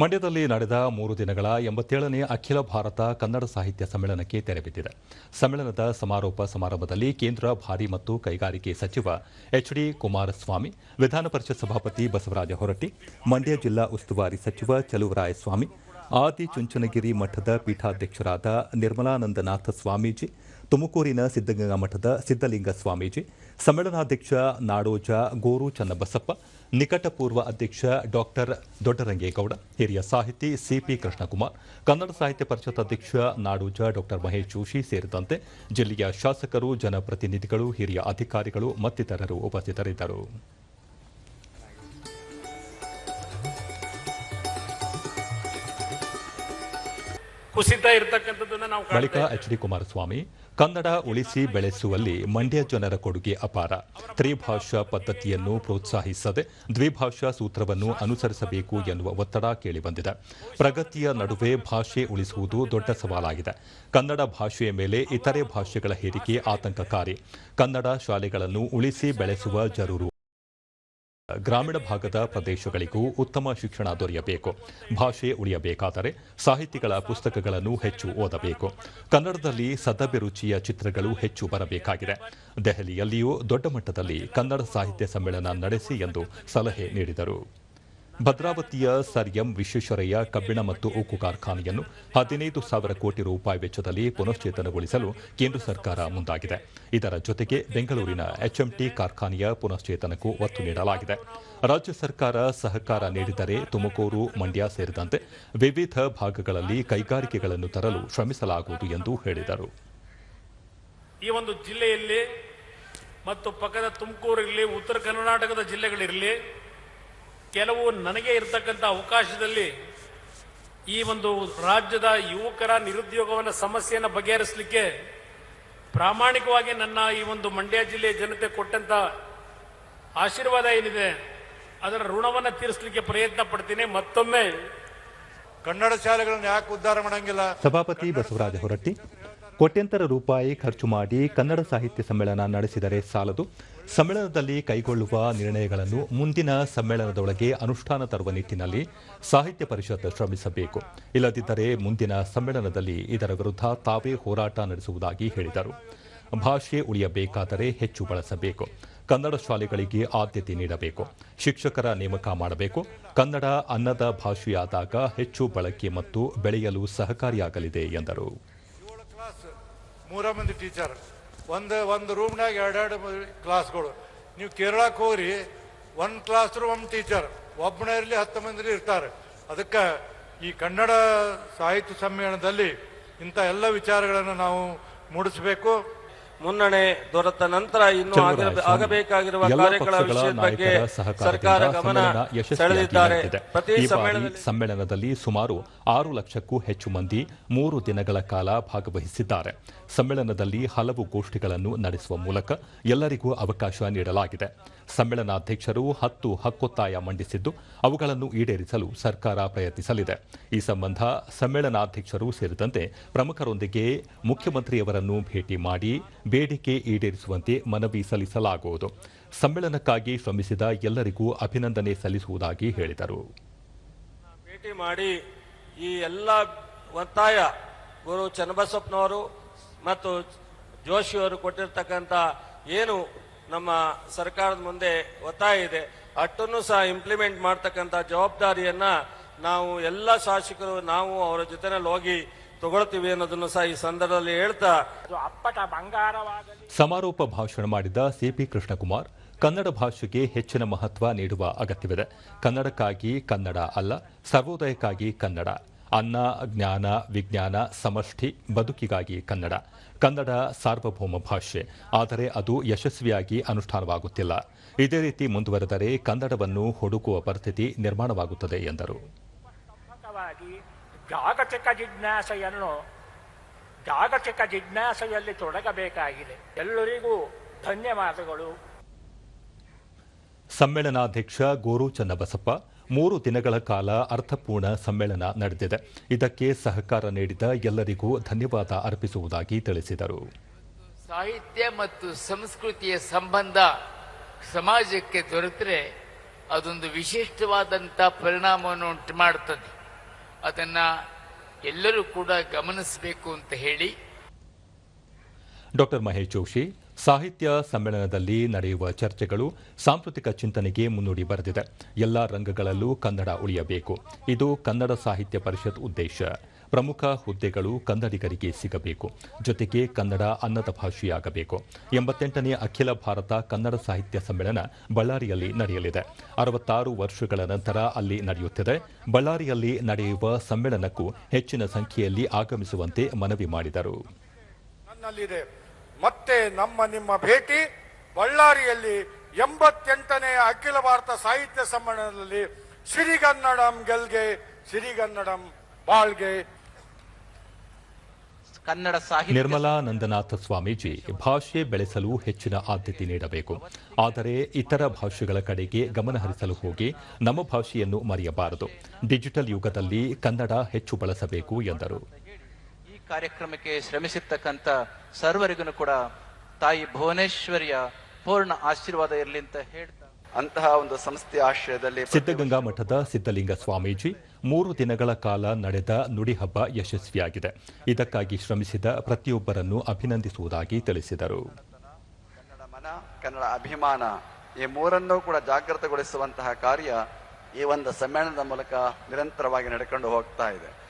ಮಂಡ್ಯದಲ್ಲಿ ನಡೆದ ಮೂರು ದಿನಗಳ ಎಂಬತ್ತೇಳನೇ ಅಖಿಲ ಭಾರತ ಕನ್ನಡ ಸಾಹಿತ್ಯ ಸಮ್ಮೇಳನಕ್ಕೆ ತೆರೆಬಿದ್ದಿದೆ ಸಮ್ಮೇಳನದ ಸಮಾರೋಪ ಸಮಾರಂಭದಲ್ಲಿ ಕೇಂದ್ರ ಭಾರಿ ಮತ್ತು ಕೈಗಾರಿಕೆ ಸಚಿವ ಎಚ್ ಡಿ ಕುಮಾರಸ್ವಾಮಿ, ವಿಧಾನ ಪರಿಷತ್ ಸಭಾಪತಿ ಬಸವರಾಜ ಹೊರಟ್ಟಿ, ಮಂಡ್ಯ ಜಿಲ್ಲಾ ಉಸ್ತುವಾರಿ ಸಚಿವ ಚಲುವರಾಯಸ್ವಾಮಿ ಆದಿಚುಂಚನಗಿರಿ ಮಠದ ಪೀಠಾಧ್ಯಕ್ಷರಾದ ನಿರ್ಮಲಾನಂದನಾಥ ಸ್ವಾಮೀಜಿ ತುಮಕೂರಿನ ಸಿದ್ದಗಂಗಾ ಮಠದ ಸಿದ್ದಲಿಂಗ ಸ್ವಾಮೀಜಿ, ಸಮ್ಮೇಳನಾಧ್ಯಕ್ಷ ನಾಡೋಜ ಗೋರು ಚನ್ನಬಸಪ್ಪ, ನಿಕಟಪೂರ್ವ ಅಧ್ಯಕ್ಷ ಡಾಕ್ಟರ್ ದೊಡ್ಡರಂಗೇಗೌಡ, ಹಿರಿಯ ಸಾಹಿತಿ ಸಿಪಿ ಕೃಷ್ಣಕುಮಾರ್, ಕನ್ನಡ ಸಾಹಿತ್ಯ ಪರಿಷತ್ ಅಧ್ಯಕ್ಷ ನಾಡೋಜ ಡಾಕ್ಟರ್ ಮಹೇಶ್ ಜೋಶಿ ಸೇರಿದಂತೆ ಜಿಲ್ಲೆಯ ಶಾಸಕರು, ಜನಪ್ರತಿನಿಧಿಗಳು, ಹಿರಿಯ ಅಧಿಕಾರಿಗಳು ಮತ್ತಿತರರು ಉಪಸ್ಥಿತರಿದ್ದರು. ಕುಸಿತ ಇರತಕ್ಕಂಥದ್ದನ್ನ ನಾವು ಬಳಿಕ ಎಚ್ ಡಿ ಕುಮಾರಸ್ವಾಮಿ ಕನ್ನಡ ಉಳಿಸಿ ಬೆಳೆಸುವಲ್ಲಿ ಮಂಡ್ಯ ಜನರ ಕೊಡುಗೆ ಅಪಾರ. ತ್ರಿಭಾಷಾ ಪದ್ಧತಿಯನ್ನು ಪ್ರೋತ್ಸಾಹಿಸದೆ ದ್ವಿಭಾಷಾ ಸೂತ್ರವನ್ನು ಅನುಸರಿಸಬೇಕು ಎನ್ನುವ ಒತ್ತಡ ಕೇಳಿಬಂದಿದೆ. ಪ್ರಗತಿಯ ನಡುವೆ ಭಾಷೆ ಉಳಿಸುವುದು ದೊಡ್ಡ ಸವಾಲಾಗಿದೆ. ಕನ್ನಡ ಭಾಷೆಯ ಮೇಲೆ ಇತರೆ ಭಾಷೆಗಳ ಹೇರಿಕೆ ಆತಂಕಕಾರಿ. ಕನ್ನಡ ಶಾಲೆಗಳನ್ನು ಉಳಿಸಿ ಬೆಳೆಸುವ ಜರೂರು ಗ್ರಾಮೀಣ ಭಾಗದ ಪ್ರದೇಶಗಳಿಗೂ ಉತ್ತಮ ಶಿಕ್ಷಣ ದೊರೆಯಬೇಕು. ಭಾಷೆ ಉಳಿಯಬೇಕಾದರೆ ಸಾಹಿತಿಗಳ ಪುಸ್ತಕಗಳನ್ನು ಹೆಚ್ಚು ಓದಬೇಕು. ಕನ್ನಡದಲ್ಲಿ ಸದಭಿರುಚಿಯ ಚಿತ್ರಗಳು ಹೆಚ್ಚು ಬರಬೇಕಾಗಿದೆ. ದೆಹಲಿಯಲ್ಲಿಯೂ ದೊಡ್ಡ ಮಟ್ಟದಲ್ಲಿ ಕನ್ನಡ ಸಾಹಿತ್ಯ ಸಮ್ಮೇಳನ ನಡೆಸಿ ಎಂದು ಸಲಹೆ ನೀಡಿದರು. ಭದ್ರಾವತಿಯ ಸರ್ ಎಂ ವಿಶ್ವೇಶ್ವರಯ್ಯ ಕಬ್ಬಿಣ ಮತ್ತು ಉಕ್ಕು ಕಾರ್ಖಾನೆಯನ್ನು ಹದಿನೈದು ಸಾವಿರ ಕೋಟಿ ರೂಪಾಯಿ ವೆಚ್ಚದಲ್ಲಿ ಪುನಶ್ಚೇತನಗೊಳಿಸಲು ಕೇಂದ್ರ ಸರ್ಕಾರ ಮುಂದಾಗಿದೆ. ಇದರ ಜೊತೆಗೆ ಬೆಂಗಳೂರಿನ ಎಚ್ಎಂಟಿ ಕಾರ್ಖಾನೆಯ ಪುನಶ್ಚೇತನಕ್ಕೂ ಒತ್ತು ನೀಡಲಾಗಿದೆ. ರಾಜ್ಯ ಸರ್ಕಾರ ಸಹಕಾರ ನೀಡಿದರೆ ತುಮಕೂರು, ಮಂಡ್ಯ ಸೇರಿದಂತೆ ವಿವಿಧ ಭಾಗಗಳಲ್ಲಿ ಕೈಗಾರಿಕೆಗಳನ್ನು ತರಲು ಶ್ರಮಿಸಲಾಗುವುದು ಎಂದು ಹೇಳಿದರು. ಈ ಒಂದು ಜಿಲ್ಲೆಯಲ್ಲಿ ಮತ್ತು ಪಕ್ಕದ ತುಮಕೂರಿರಲಿ ಉತ್ತರ ಕರ್ನಾಟಕದ ಜಿಲ್ಲೆಗಳಿರಲಿ ಕೆಲವು ನನಗೆ ಇರತಕ್ಕಂಥ ಅವಕಾಶದಲ್ಲಿ ಈ ಒಂದು ರಾಜ್ಯದ ಯುವಕರ ನಿರುದ್ಯೋಗವನ್ನು ಸಮಸ್ಯೆಯನ್ನು ಬಗೆಹರಿಸಲಿಕ್ಕೆ ಪ್ರಾಮಾಣಿಕವಾಗಿ ನನ್ನ ಈ ಒಂದು ಮಂಡ್ಯ ಜಿಲ್ಲೆಯ ಜನತೆ ಕೊಟ್ಟಂತ ಆಶೀರ್ವಾದ ಏನಿದೆ ಅದರ ಋಣವನ್ನು ತೀರಿಸಲಿಕ್ಕೆ ಪ್ರಯತ್ನ ಪಡ್ತೀನಿ. ಮತ್ತೊಮ್ಮೆ ಕನ್ನಡ ಶಾಲೆಗಳನ್ನು ಯಾಕೆ ಉದ್ಧಾರ ಮಾಡಂಗಿಲ್ಲ? ಸಭಾಪತಿ ಬಸವರಾಜ ಹೊರಟ್ಟಿ. ಕೋಟ್ಯಂತರ ರೂಪಾಯಿ ಖರ್ಚು ಮಾಡಿ ಕನ್ನಡ ಸಾಹಿತ್ಯ ಸಮ್ಮೇಳನ ನಡೆಸಿದರೆ ಸಾಲದು. ಸಮ್ಮೇಳನದಲ್ಲಿ ಕೈಗೊಳ್ಳುವ ನಿರ್ಣಯಗಳನ್ನು ಮುಂದಿನ ಸಮ್ಮೇಳನದೊಳಗೆ ಅನುಷ್ಠಾನ ತರುವ ನಿಟ್ಟಿನಲ್ಲಿ ಸಾಹಿತ್ಯ ಪರಿಷತ್ ಶ್ರಮಿಸಬೇಕು. ಇಲ್ಲದಿದ್ದರೆ ಮುಂದಿನ ಸಮ್ಮೇಳನದಲ್ಲಿ ಇದರ ವಿರುದ್ಧ ತಾವೇ ಹೋರಾಟ ನಡೆಸುವುದಾಗಿ ಹೇಳಿದರು. ಭಾಷೆ ಉಳಿಯಬೇಕಾದರೆ ಹೆಚ್ಚು ಬಳಸಬೇಕು. ಕನ್ನಡ ಶಾಲೆಗಳಿಗೆ ಆದ್ಯತೆ ನೀಡಬೇಕು. ಶಿಕ್ಷಕರ ನೇಮಕ ಮಾಡಬೇಕು. ಕನ್ನಡ ಅನ್ನದ ಭಾಷೆಯಾದಾಗ ಹೆಚ್ಚು ಬಳಕೆ ಮತ್ತು ಬೆಳೆಯಲು ಸಹಕಾರಿಯಾಗಲಿದೆ ಎಂದರು. ಮೂರ ಮಂದಿ ಟೀಚರ್. ಒಂದು ಒಂದು ರೂಮ್ನಾಗ ಎರಡೆರಡು ಕ್ಲಾಸ್ಗಳು. ನೀವು ಕೇರಳಕ್ಕೆ ಹೋಗ್ರಿ ಒಂದು ಕ್ಲಾಸ್ ಒಂದು ಟೀಚರ್. ಒಬ್ಬನೇ ಇರಲಿ ಹತ್ತು ಮಂದಿ ಇರ್ತಾರೆ. ಅದಕ್ಕೆ ಈ ಕನ್ನಡ ಸಾಹಿತ್ಯ ಸಮ್ಮೇಳನದಲ್ಲಿ ಇಂಥ ಎಲ್ಲ ವಿಚಾರಗಳನ್ನು ನಾವು ಮೂಡಿಸಬೇಕು. ಮುನ್ನಡೆ ದೊರೆತ ನಂತರ ಇನ್ನು ಆಗಬೇಕಾಗಿರುವ ಕಾರ್ಯಗಳ ವಿಷಯದ ಬಗ್ಗೆ ಸರ್ಕಾರ ಗಮನ ಸೆಳೆದಿದ್ದಾರೆ. ಪ್ರತಿ ಸಮ್ಮೇಳನದಲ್ಲಿ ಸುಮಾರು ಆರು ಲಕ್ಷಕ್ಕೂ ಹೆಚ್ಚು ಮಂದಿ ಮೂರು ದಿನಗಳ ಕಾಲ ಭಾಗವಹಿಸಿದ್ದಾರೆ. ಸಮ್ಮೇಳನದಲ್ಲಿ ಹಲವು ಗೋಷ್ಠಿಗಳನ್ನು ನಡೆಸುವ ಮೂಲಕ ಎಲ್ಲರಿಗೂ ಅವಕಾಶ ನೀಡಲಾಗಿದೆ. ಸಮ್ಮೇಳನಾಧ್ಯಕ್ಷರು ಹತ್ತು ಹಕ್ಕೊತ್ತಾಯ ಮಂಡಿಸಿದ್ದು ಅವುಗಳನ್ನು ಈಡೇರಿಸಲು ಸರ್ಕಾರ ಪ್ರಯತ್ನಿಸಲಿದೆ. ಈ ಸಂಬಂಧ ಸಮ್ಮೇಳನಾಧ್ಯಕ್ಷರು ಸೇರಿದಂತೆ ಪ್ರಮುಖರೊಂದಿಗೆ ಮುಖ್ಯಮಂತ್ರಿಯವರನ್ನು ಭೇಟಿ ಮಾಡಿ ಬೇಡಿಕೆ ಈಡೇರಿಸುವಂತೆ ಮನವಿ ಸಲ್ಲಿಸಲಾಗುವುದು. ಸಮ್ಮೇಳನಕ್ಕಾಗಿ ಶ್ರಮಿಸಿದ ಎಲ್ಲರಿಗೂ ಅಭಿನಂದನೆ ಸಲ್ಲಿಸುವುದಾಗಿ ಹೇಳಿದರು. ಭೇಟಿ ಮಾಡಿ ಈ ಎಲ್ಲ ಒತ್ತಾಯ ಗುರು ಚನ್ನಬಸಪ್ಪನವರು ಮತ್ತು ಜೋಶಿಯವರು ಕೊಟ್ಟಿರ್ತಕ್ಕಂಥ ಏನು ನಮ್ಮ ಸರ್ಕಾರದ ಮುಂದೆ ಒತ್ತಾಯ ಇದೆ, ಅಷ್ಟನ್ನು ಸಹ ಇಂಪ್ಲಿಮೆಂಟ್ ಮಾಡ್ತಕ್ಕಂಥ ಜವಾಬ್ದಾರಿಯನ್ನು ನಾವು ಎಲ್ಲ ಶಾಸಕರು, ನಾವು ಅವರ ಜೊತೆನಲ್ಲಿ ಹೋಗಿ ತಗೊಳ್ತೀವಿ ಅನ್ನೋದನ್ನು ಸಹ ಈ ಸಂದರ್ಭದಲ್ಲಿ ಹೇಳ್ತಾ ಅಪ್ಪಟ ಬಂಗಾರವಾಗಲಿ. ಸಮಾರೋಪ ಭಾಷಣ ಮಾಡಿದ ಸಿಪಿ ಕೃಷ್ಣಕುಮಾರ್ ಕನ್ನಡ ಭಾಷೆಗೆ ಹೆಚ್ಚಿನ ಮಹತ್ವ ನೀಡುವ ಅಗತ್ಯವಿದೆ. ಕನ್ನಡಕ್ಕಾಗಿ ಕನ್ನಡ ಅಲ್ಲ ಸರ್ವೋದಯಕ್ಕಾಗಿ ಕನ್ನಡ. ಅನ್ನ ಜ್ಞಾನ ವಿಜ್ಞಾನ ಸಮಷ್ಟಿ ಬದುಕಿಗಾಗಿ ಕನ್ನಡ. ಕನ್ನಡ ಸಾರ್ವಭೌಮ ಭಾಷೆ ಆದರೆ ಅದು ಯಶಸ್ವಿಯಾಗಿ ಅನುಷ್ಠಾನವಾಗುತ್ತಿಲ್ಲ. ಇದೇ ರೀತಿ ಮುಂದುವರೆದರೆ ಕನ್ನಡವನ್ನು ಹುಡುಕುವ ಪರಿಸ್ಥಿತಿ ನಿರ್ಮಾಣವಾಗುತ್ತದೆ ಎಂದರು. ಜಾಗತಿಕ ಜಿಜ್ಞಾಸೆಯನ್ನು ಜಾಗತಿಕ ಜಿಜ್ಞಾಸೆಯಲ್ಲಿ ತೊಡಗಬೇಕಾಗಿದೆ. ಎಲ್ಲರಿಗೂ ಧನ್ಯವಾದಗಳು. ಸಮ್ಮೇಳನಾಧ್ಯಕ್ಷ ಗೋರು ಚನ್ನಬಸಪ್ಪ ಮೂರು ದಿನಗಳ ಕಾಲ ಅರ್ಥಪೂರ್ಣ ಸಮ್ಮೇಳನ ನಡೆದಿದೆ. ಇದಕ್ಕೆ ಸಹಕಾರ ನೀಡಿದ ಎಲ್ಲರಿಗೂ ಧನ್ಯವಾದ ಅರ್ಪಿಸುವುದಾಗಿ ತಿಳಿಸಿದರು. ಸಾಹಿತ್ಯ ಮತ್ತು ಸಂಸ್ಕೃತಿಯ ಸಂಬಂಧ ಸಮಾಜಕ್ಕೆ ದೊರೆತರೆ ಅದೊಂದು ವಿಶಿಷ್ಟವಾದಂಥ ಪರಿಣಾಮವನ್ನು ಉಂಟು ಮಾಡುತ್ತದೆ. ಅದನ್ನ ಎಲ್ಲರೂ ಕೂಡ ಗಮನಿಸಬೇಕು ಅಂತ ಹೇಳಿ. ಡಾಕ್ಟರ್ ಮಹೇಶ್ ಜೋಶಿ, ಸಾಹಿತ್ಯ ಸಮ್ಮೇಳನದಲ್ಲಿ ನಡೆಯುವ ಚರ್ಚೆಗಳು ಸಾಂಸ್ಕೃತಿಕ ಚಿಂತನೆಗೆ ಮುನ್ನುಡಿ ಬರೆದಿದೆ. ಎಲ್ಲ ರಂಗಗಳಲ್ಲೂ ಕನ್ನಡ ಉಳಿಯಬೇಕು. ಇದು ಕನ್ನಡ ಸಾಹಿತ್ಯ ಪರಿಷತ್ ಉದ್ದೇಶ. ಪ್ರಮುಖ ಹುದ್ದೆಗಳು ಕನ್ನಡಿಗರಿಗೆ ಸಿಗಬೇಕು. ಜೊತೆಗೆ ಕನ್ನಡ ಅನ್ನದ ಭಾಷೆಯಾಗಬೇಕು. ಎಂಬತ್ತೆಂಟನೇ ಅಖಿಲ ಭಾರತ ಕನ್ನಡ ಸಾಹಿತ್ಯ ಸಮ್ಮೇಳನ ಬಳ್ಳಾರಿಯಲ್ಲಿ ನಡೆಯಲಿದೆ. ಅರವತ್ತಾರು ವರ್ಷಗಳ ನಂತರ ಅಲ್ಲಿ ನಡೆಯುತ್ತಿದೆ. ಬಳ್ಳಾರಿಯಲ್ಲಿ ನಡೆಯುವ ಸಮ್ಮೇಳನಕ್ಕೂ ಹೆಚ್ಚಿನ ಸಂಖ್ಯೆಯಲ್ಲಿ ಆಗಮಿಸುವಂತೆ ಮನವಿ ಮಾಡಿದರು. ಮತ್ತೆ ನಮ್ಮ ನಿಮ್ಮ ಭೇಟಿ ಬಳ್ಳಾರಿಯಲ್ಲಿ ಎಂಬತ್ತೆಂಟನೇ ಅಖಿಲ ಭಾರತ ಸಾಹಿತ್ಯ ಸಮ್ಮೇಳನದಲ್ಲಿ ಸಿರಿಗನ್ನಡಂ ಗೆಲ್ಗೆ ಸಿರಿಗನ್ನಡಂ ಬಾಳ್ಗೆ ಕನ್ನಡ ಸಾಹಿತ್ಯ ನಿರ್ಮಲಾ ನಂದನಾಥ ಸ್ವಾಮೀಜಿ ಭಾಷೆ ಬೆಳೆಸಲು ಹೆಚ್ಚಿನ ಆದ್ಯತೆ ನೀಡಬೇಕು. ಆದರೆ ಇತರ ಭಾಷೆಗಳ ಕಡೆಗೆ ಗಮನ ಹರಿಸಲು ಹೋಗಿ ನಮ್ಮ ಭಾಷೆಯನ್ನು ಮರೆಯಬಾರದು. ಡಿಜಿಟಲ್ ಯುಗದಲ್ಲಿ ಕನ್ನಡ ಹೆಚ್ಚು ಬಳಸಬೇಕು ಎಂದರು. ಈ ಕಾರ್ಯಕ್ರಮಕ್ಕೆ ಶ್ರಮಿಸಿರ್ತಕ್ಕಂಥ ಸರ್ವರಿಗೂ ಕೂಡ ತಾಯಿ ಭುವನೇಶ್ವರಿಯ ಪೂರ್ಣ ಆಶೀರ್ವಾದ ಇರಲಿ ಅಂತ ಹೇಳ್ತಾ ಅಂತಹ ಒಂದು ಸಂಸ್ಥೆಯ ಆಶ್ರಯದಲ್ಲಿ ಸಿದ್ದಗಂಗಾ ಮಠದ ಸಿದ್ದಲಿಂಗ ಸ್ವಾಮೀಜಿ ಮೂರು ದಿನಗಳ ಕಾಲ ನಡೆದ ನುಡಿ ಹಬ್ಬ ಯಶಸ್ವಿಯಾಗಿದೆ. ಇದಕ್ಕಾಗಿ ಶ್ರಮಿಸಿದ ಪ್ರತಿಯೊಬ್ಬರನ್ನು ಅಭಿನಂದಿಸುವುದಾಗಿ ತಿಳಿಸಿದರು. ಕನ್ನಡ ಮನ ಕನ್ನಡ ಅಭಿಮಾನ ಈ ಮೂರನ್ನೂ ಕೂಡ ಜಾಗೃತಗೊಳಿಸುವಂತಹ ಕಾರ್ಯ ಈ ಒಂದು ಸಮ್ಮೇಳನದ ಮೂಲಕ ನಿರಂತರವಾಗಿ ನಡೆಕೊಂಡು ಹೋಗ್ತಾ ಇದೆ.